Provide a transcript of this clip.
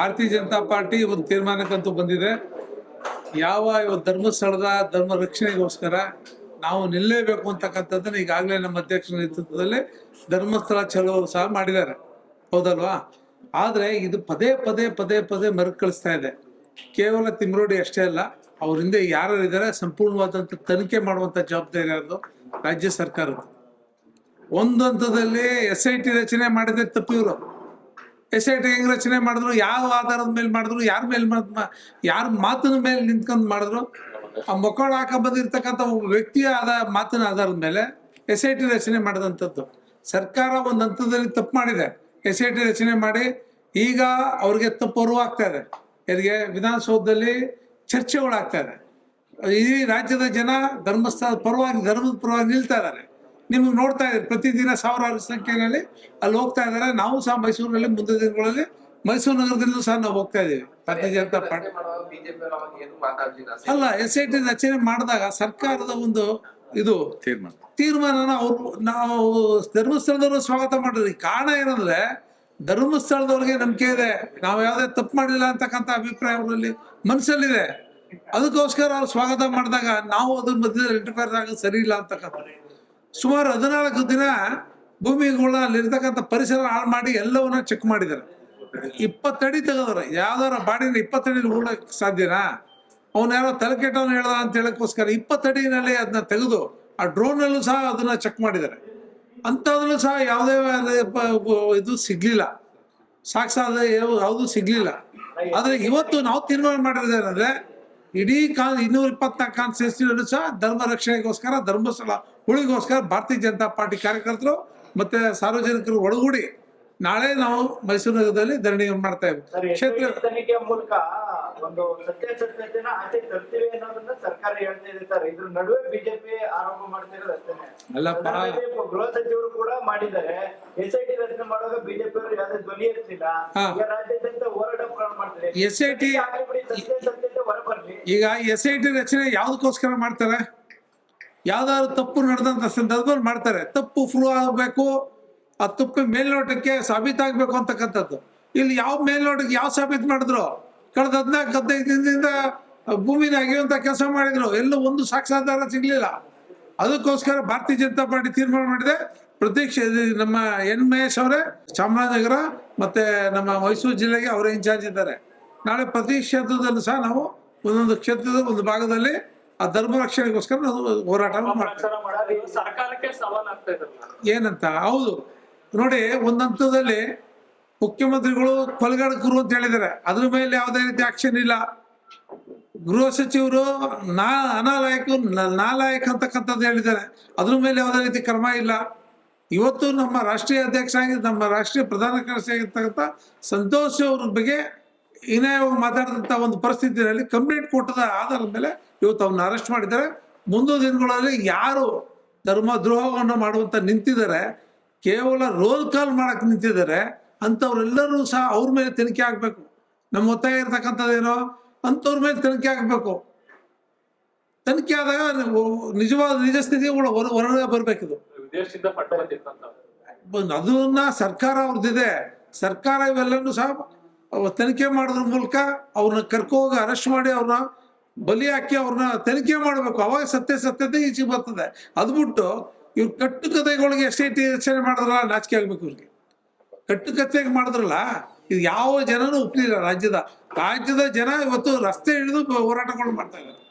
ಭಾರತೀಯ ಜನತಾ ಪಾರ್ಟಿ ಒಂದು ತೀರ್ಮಾನಕ್ಕಂತೂ ಬಂದಿದೆ. ಯಾವ ಇವತ್ತು ಧರ್ಮಸ್ಥಳದ ಧರ್ಮ ರಕ್ಷಣೆಗೋಸ್ಕರ ನಾವು ನಿಲ್ಲೇಬೇಕು ಅಂತಕ್ಕಂಥದ್ದನ್ನು ಈಗಾಗಲೇ ನಮ್ಮ ಅಧ್ಯಕ್ಷರ ನೇತೃತ್ವದಲ್ಲಿ ಧರ್ಮಸ್ಥಳ ಚಲೋ ಸಹ ಮಾಡಿದ್ದಾರೆ. ಹೌದಲ್ವಾ? ಆದರೆ ಇದು ಪದೇ ಪದೇ ಪದೇ ಪದೇ ಮರುಕಳಿಸ್ತಾ ಇದೆ. ಕೇವಲ ತಿಮ್ರೋಡಿ ಅಷ್ಟೇ ಅಲ್ಲ, ಅವ್ರ ಹಿಂದೆ ಯಾರು ಇದ್ದಾರೆ ಸಂಪೂರ್ಣವಾದಂಥ ತನಿಖೆ ಮಾಡುವಂಥ ಜವಾಬ್ದಾರಿ ಅದು ರಾಜ್ಯ ಸರ್ಕಾರದ ಒಂದು ಹಂತದಲ್ಲಿ ಎಸ್ ಐ ಟಿ ರಚನೆ ಮಾಡಿದ್ರೆ ತಪ್ಪು ಇವರು. ಎಸ್ ಐ ಟಿ ಹೆಂಗ್ ರಚನೆ ಮಾಡಿದ್ರು, ಯಾವ ಆಧಾರದ ಮೇಲೆ ಮಾಡಿದ್ರು, ಯಾರ ಮೇಲೆ ಯಾರ ಮಾತಿನ ಮೇಲೆ ನಿಂತ್ಕೊಂಡು ಮಾಡಿದ್ರು, ಆ ಮೊಕ್ಕಳ ಹಾಕ ಬಂದಿರ್ತಕ್ಕಂಥ ಒಬ್ಬ ವ್ಯಕ್ತಿಯ ಆದ, ಮಾತಿನ ಆಧಾರದ ಮೇಲೆ ಎಸ್ ಐ ಟಿ ರಚನೆ ಮಾಡಿದಂಥದ್ದು. ಸರ್ಕಾರ ಒಂದು ಹಂತದಲ್ಲಿ ತಪ್ಪು ಮಾಡಿದೆ. ಎಸ್ ಐ ಟಿ ರಚನೆ ಮಾಡಿ, ಈಗ ಅವ್ರಿಗೆ ತಪ್ಪು ಅರಿವಾಗ್ತಾ ಇದೆ. ಇವರಿಗೆ ವಿಧಾನಸೌಧದಲ್ಲಿ ಚರ್ಚೆಗಳಾಗ್ತಾ ಇದೆ. ಇಡೀ ರಾಜ್ಯದ ಜನ ಧರ್ಮಸ್ಥಳ ಪರವಾಗಿ, ಧರ್ಮದ ಪರವಾಗಿ ನಿಲ್ತಾ ಇದ್ದಾರೆ. ನಿಮ್ಗೆ ನೋಡ್ತಾ ಇದ್ದೀರಿ ಪ್ರತಿದಿನ ಸಾವಿರಾರು ಸಂಖ್ಯೆಯಲ್ಲಿ ಅಲ್ಲಿ ಹೋಗ್ತಾ ಇದ್ದಾರೆ. ನಾವು ಸಹ ಮೈಸೂರಿನಲ್ಲಿ ಮುಂದಿನ ದಿನಗಳಲ್ಲಿ ಮೈಸೂರು ನಗರದಲ್ಲೂ ಸಹ ನಾವು ಹೋಗ್ತಾ ಇದ್ದೀವಿ. ಭಾರತೀಯ ಜನತಾ ಪಾರ್ಟಿ. ಅಲ್ಲ ಎಸ್ ಐ ಟಿ ರಚನೆ ಮಾಡಿದಾಗ ಸರ್ಕಾರದ ಒಂದು ಇದು ತೀರ್ಮಾನ. ತೀರ್ಮಾನನ ಅವ್ರು ನಾವು ಧರ್ಮಸ್ಥಳದವರು ಸ್ವಾಗತ ಮಾಡಿದ್ರಿ. ಕಾರಣ ಏನಂದ್ರೆ ಧರ್ಮಸ್ಥಳದವ್ರಿಗೆ ನಂಬಿಕೆ ಇದೆ. ನಾವು ಯಾವುದೇ ತಪ್ಪು ಮಾಡಿಲ್ಲ ಅಂತಕ್ಕಂಥ ಅಭಿಪ್ರಾಯ ಅವರಲ್ಲಿ ಮನಸ್ಸಲ್ಲಿದೆ. ಅದಕ್ಕೋಸ್ಕರ ಅವ್ರು ಸ್ವಾಗತ ಮಾಡಿದಾಗ ನಾವು ಅದ್ರ ಮಧ್ಯದಲ್ಲಿ ಇಂಟರ್ಫೇರ್ ಆಗೋದು ಸರಿ ಇಲ್ಲ ಅಂತಕ್ಕಂಥ ಸುಮಾರು ಹದಿನಾಲ್ಕು ದಿನ ಭೂಮಿಗಳ ಅಲ್ಲಿರ್ತಕ್ಕಂಥ ಪರಿಸರ ಹಾಳು ಮಾಡಿ ಎಲ್ಲವನ್ನ ಚೆಕ್ ಮಾಡಿದ್ದಾರೆ. ಇಪ್ಪತ್ತಡಿ ತೆಗೆದ್ರೆ ಯಾವ್ದಾರ ಬಾಡಿನ ಇಪ್ಪತ್ತಡಿ ಉಳಕ್ ಸಾಧ್ಯನಾ? ಅವ್ನ ಯಾರೋ ತಲೆ ಕೆಟ್ಟವನು ಹೇಳ್ದ ಅಂತ ಹೇಳಕ್ಕೋಸ್ಕರ ಇಪ್ಪತ್ತಡಿನಲ್ಲಿ ಅದನ್ನ ತೆಗೆದು ಆ ಡ್ರೋನಲ್ಲೂ ಸಹ ಅದನ್ನ ಚೆಕ್ ಮಾಡಿದ್ದಾರೆ. ಅಂಥದ್ರಲ್ಲೂ ಸಹ ಯಾವುದೇ ಇದು ಸಿಗ್ಲಿಲ್ಲ. ಸಾಕ್ಷಾದ ಯಾವುದು ಸಿಗ್ಲಿಲ್ಲ. ಆದ್ರೆ ಇವತ್ತು ನಾವು ತೀರ್ಮಾನ ಮಾಡಿರೋದೇನಂದ್ರೆ ಇಡೀ ಕಾನ್ ಇನ್ನೂರ ಇಪ್ಪತ್ನಾಲ್ಕು ಕಾನ್ಸ್ಟಿಟ್ಯೂಷನ್ ಸಹ ಧರ್ಮ ರಕ್ಷಣೆಗೋಸ್ಕರ ಧರ್ಮಸ್ಥಳ ಉಳಿಗೋಸ್ಕರ ಭಾರತೀಯ ಜನತಾ ಪಾರ್ಟಿ ಕಾರ್ಯಕರ್ತರು ಮತ್ತೆ ಸಾರ್ವಜನಿಕರು ಒಳಗೂಡಿ ನಾಳೆ ನಾವು ಮೈಸೂರು ನಗರದಲ್ಲಿ ಧರಣಿ ಮಾಡ್ತಾ ಇದ್ದೀವಿ ಕ್ಷೇತ್ರ ಮೂಲಕ ಒಂದು ಸತ್ಯಾಸತ್ಯತೆನ ಆಚೆ ತರ್ತೀವಿ ಅನ್ನೋದನ್ನ ಸರ್ಕಾರ ಹೇಳ್ತಾ ಇದೆ ಸರ್. ಇದ್ರ ನಡುವೆ ಬಿಜೆಪಿ ಆರೋಪ ಮಾಡ್ತಿರೋದು ಅಷ್ಟೇನೆ ಅಲ್ಲಪ್ಪ. ಗೃಹ ಸಚಿವರು ಕೂಡ ಮಾಡಿದ್ದಾರೆ. ಎಸ್ ಐ ಟಿ ರಚನೆ ಮಾಡುವಾಗ ಬಿಜೆಪಿ ಅವರು ಯಾವುದೇ ಧ್ವನಿ ಇರ್ತಿಲ್ಲ ರಾಜ್ಯಾದ್ಯಂತ ಹೋರಾಟ ಮಾಡ್ತಾರೆ. ಎಸ್ ಸತ್ಯಾಸತ್ಯತೆ ಹೊರಬರ್ಲಿ ಈಗ ಎಸ್ ಐ ಟಿ ರಚನೆ ಯಾವುದಕ್ಕೋಸ್ಕರ ಮಾಡ್ತಾರೆ? ಯಾವ್ದಾದ್ರು ತಪ್ಪು ನಡೆದಂತ ಸಂದರ್ಭದಲ್ಲಿ ಮಾಡ್ತಾರೆ. ತಪ್ಪು ಫ್ರೂ ಆಗಬೇಕು, ಆ ತಪ್ಪು ಮೇಲ್ನೋಟಕ್ಕೆ ಸಾಬೀತಾಗಬೇಕು ಅಂತಕ್ಕಂಥದ್ದು. ಇಲ್ಲಿ ಯಾವ ಮೇಲ್ನೋಟಕ್ಕೆ ಯಾವ ಸಾಬೀತು ಮಾಡಿದ್ರು? ಕಳೆದ ಹದಿನಾಲ್ಕು, ಹದಿನೈದು ದಿನದಿಂದ ಭೂಮಿನ ಅಗೆಯುವಂತ ಕೆಲಸ ಮಾಡಿದ್ರು. ಎಲ್ಲೂ ಒಂದು ಸಾಕ್ಷಾಧಾರ ಸಿಗ್ಲಿಲ್ಲ. ಅದಕ್ಕೋಸ್ಕರ ಭಾರತೀಯ ಜನತಾ ಪಾರ್ಟಿ ತೀರ್ಮಾನ ಮಾಡಿದೆ. ಪ್ರತ್ಯಕ್ಷ ನಮ್ಮ ಎನ್ ಮಹೇಶ್ ಅವರೇ, ಚಾಮರಾಜನಗರ ಮತ್ತೆ ನಮ್ಮ ಮೈಸೂರು ಜಿಲ್ಲೆಗೆ ಅವರೇ ಇನ್ಚಾರ್ಜ್ ಇದ್ದಾರೆ. ನಾಳೆ ಪ್ರತಿ ಕ್ಷೇತ್ರದಲ್ಲೂ ಸಹ ನಾವು ಒಂದೊಂದು ಕ್ಷೇತ್ರದ ಒಂದು ಭಾಗದಲ್ಲಿ ಆ ಧರ್ಮ ರಕ್ಷಣೆಗೋಸ್ಕರ ನಾವು ಹೋರಾಟ ಏನಂತ? ಹೌದು. ನೋಡಿ ಒಂದಂತದಲ್ಲಿ ಮುಖ್ಯಮಂತ್ರಿಗಳು ಗುರು ಅಂತ ಹೇಳಿದ್ದಾರೆ. ಅದ್ರ ಮೇಲೆ ಯಾವುದೇ ರೀತಿ ಆಕ್ಷನ್ ಇಲ್ಲ. ಗೃಹ ಸಚಿವರು ನಾ ಅನಾಲಾಯಕ ನಾಲಾಯಕ ಅಂತಕ್ಕಂಥದ್ದು ಹೇಳಿದ್ದಾರೆ. ಅದ್ರ ಮೇಲೆ ಯಾವುದೇ ರೀತಿ ಕ್ರಮ ಇಲ್ಲ. ಇವತ್ತು ನಮ್ಮ ರಾಷ್ಟ್ರೀಯ ಅಧ್ಯಕ್ಷ ಆಗಿ ನಮ್ಮ ರಾಷ್ಟ್ರೀಯ ಪ್ರಧಾನ ಕಾರ್ಯದರ್ಶಿ ಆಗಿರ್ತಕ್ಕಂಥ ಸಂತೋಷ್ ಅವ್ರ ಬಗ್ಗೆ ಇನ್ಯಾವ ಮಾತಾಡಿದಂಥ ಒಂದು ಪರಿಸ್ಥಿತಿಯಲ್ಲಿ ಕಂಪ್ಲೇಂಟ್ ಕೊಟ್ಟದ ಆಧಾರದ ಮೇಲೆ ಇವತ್ತು ಅವನ್ನ ಅರೆಸ್ಟ್ ಮಾಡಿದ್ದಾರೆ. ಮುಂದಿನ ದಿನಗಳಲ್ಲಿ ಯಾರು ಧರ್ಮ ದ್ರೋಹವನ್ನು ಮಾಡುವಂತ ನಿಂತಿದ್ದಾರೆ ಕೇವಲ ರೋಲ್ ಕಾಲ್ ಮಾಡಕ್ ನಿಂತಿದ್ದಾರೆ ಅಂಥವ್ರೆಲ್ಲರೂ ಸಹ ಅವ್ರ ಮೇಲೆ ತನಿಖೆ ಆಗಬೇಕು. ನಮ್ಮ ಒತ್ತಾಯ ಇರ್ತಕ್ಕಂಥದ್ದೇನೋ ಅಂಥವ್ರ ಮೇಲೆ ತನಿಖೆ ಆಗಬೇಕು. ತನಿಖೆ ಆದಾಗ ನಿಜವಾದ ನಿಜ ಸ್ಥಿತಿ ಹೊರ ಹೊರಗಡೆ ಬರ್ಬೇಕಿದು. ಬಂದ್- ಅದನ್ನ ಸರ್ಕಾರ ಅವ್ರದ್ದಿದೆ. ಸರ್ಕಾರ ಇವೆಲ್ಲನೂ ಸಹ ತನಿಖೆ ಮಾಡೋದ್ರ ಮೂಲಕ ಅವ್ರನ್ನ ಕರ್ಕೋಗಿ ಅರೆಸ್ಟ್ ಮಾಡಿ ಅವ್ರನ್ನ ಬಲಿ ಹಾಕಿ ಅವ್ರನ್ನ ತನಿಖೆ ಮಾಡಬೇಕು. ಅವಾಗ ಸತ್ಯ ಸತ್ಯತೆ ಈಚೆಗೆ ಬರ್ತದೆ. ಅದು ಬಿಟ್ಟು ಇವ್ರು ಕಟ್ಟುಕತೆಗಳಿಗೆ ಎಷ್ಟೇ ರಚನೆ ಮಾಡಿದ್ರಲ್ಲ ನಾಚಿಕೆ ಆಗ್ಬೇಕು ಇವ್ರಿಗೆ. ಕಟ್ಟುಕತೆಗೆ ಮಾಡಿದ್ರಲ್ಲ, ಇದು ಯಾವ ಜನನೂ ಒಪ್ಪಲಿಲ್ಲ ರಾಜ್ಯದ. ರಾಜ್ಯದ ಜನ ಇವತ್ತು ರಸ್ತೆ ಹಿಡಿದು ಹೋರಾಟಗಳು ಮಾಡ್ತಾ ಇದ್ದಾರೆ.